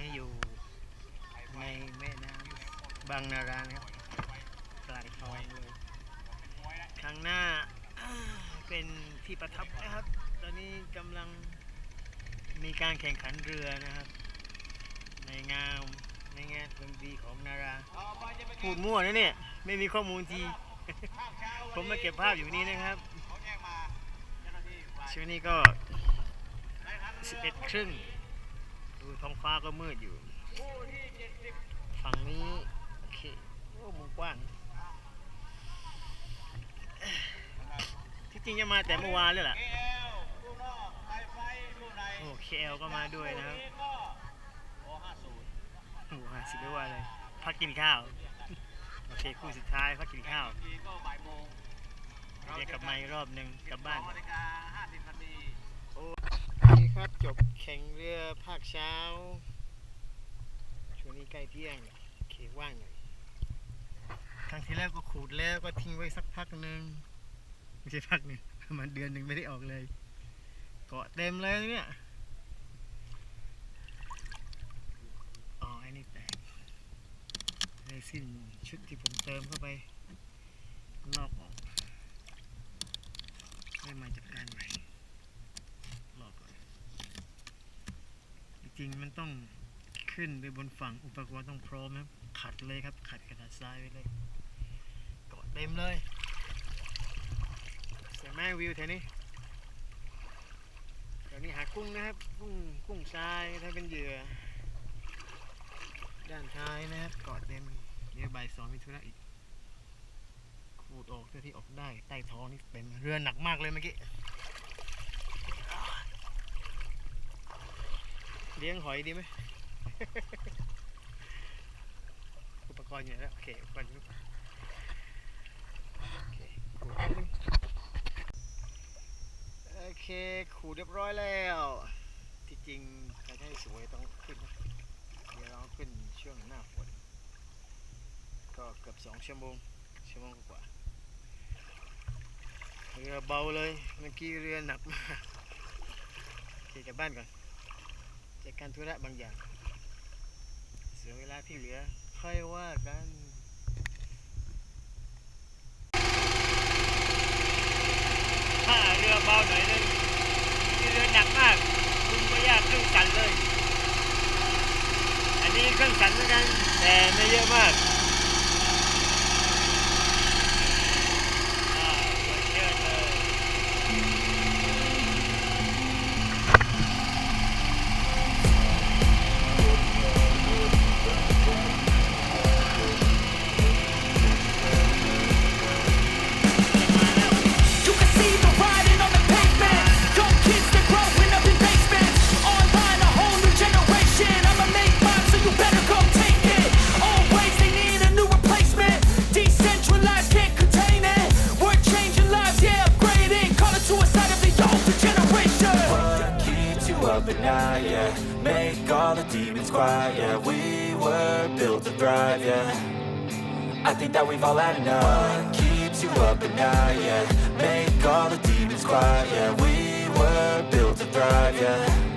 นี้อยู่ในแม่น้ำบางนารานะครับกลางคลองเลยข้างหน้าเป็นที่ประทับนะครับ ตอนนี้กำลังมีการแข่งขันเรือนะครับ ในงามในงานดนตรีของนาราพูดมั่วนะเนี่ย ไม่มีข้อมูลทีผมมาเก็บภาพอยู่นี้นะครับช่วงนี้ก็ 11ครึ่ง ดูท้องฟ้าก็มืดอยู่ฝั่งนี้โอเคโอ้มุมกว้างที่จริงจะมาแต่เมื่อวานเลยล่ะโอ้เคลก็มาด้วยนะครับโอ้ห้าสิบไม่ว่าเลยพักกินข้าวโอเคคู่สุดท้ายพักกินข้าวเดี๋ยวกลับมาอีกรอบหนึ่งกลับบ้านโอ้นี่ครั บแข่งเรือภาคเช้า ช่วงนี้ใกล้เที่ยงโอเคว่างหน่อยครั้งที่แล้วก็ขูดแล้วก็ทิ้งไว้สักพักหนึ่งไม่ใช่พักหนึ่งมาณเดือนหนึ่งไม่ได้ออกเลย เกาะเต็มเลยเนี่ยอ๋อไอ้นี่แตกเรซินชุดที่ผมเติมเข้าไปลอกออกได้มาจัดการใหม่ลอกก่อน จ ริง ๆ มันต้องขึ้นไปบนฝั่งอุปกรณ์ต้องพร้อมครับ ขัดเลยครับ ขัดกระดาษทรายไว้เลยเกาะเต็มเลยสวยมากวิวแถวนี้เดี๋ยวนี้หากุ้งนะครับ กุ้งกุ้งทรายถ้าเป็นเหยื่อ ด้านท้ายนะครับเกาะเต็มเดี๋ยวบ่ายสองมีธุระอีกขูดออกเท่าที่ออกได้ใต้ท้องนี่เต็มเรือหนักมากเลยเมื่อกี้ เลี้ยงหอยดีไหม อุปกรณ์อยู่แล้ว โอเคอุปกรณ์โอเค ขูดนิดนึงโอเคขูดเรียบร้อยแล้ว ที่จริงใครจะให้สวยต้องขึ้นนะเดี๋ยวเราขึ้นช่วงหน้าฝน ก็เกือบสองชั่วโมง ชั่วโมงกว่าเรือเบาเลย เมื่อกี้เรือหนักมากโอเคกลับบ้านก่อน จัดการธุระบางอย่าง เสียเวลาที่เหลือ ค่อยว่ากันถ้าเรือเบาหน่อยนึงที่เรือหนักมาก คุณก็ยากเครื่องสั่นเลย อันนี้เครื่องสั่นเหมือนกัน แต่ไม่เยอะมาก up and now, yeah Make all the demons quiet, yeah We were built to thrive, yeah. I think that we've all had enough. What keeps you up and now, yeah? Make all the demons quiet, yeah. We were built to thrive, yeah.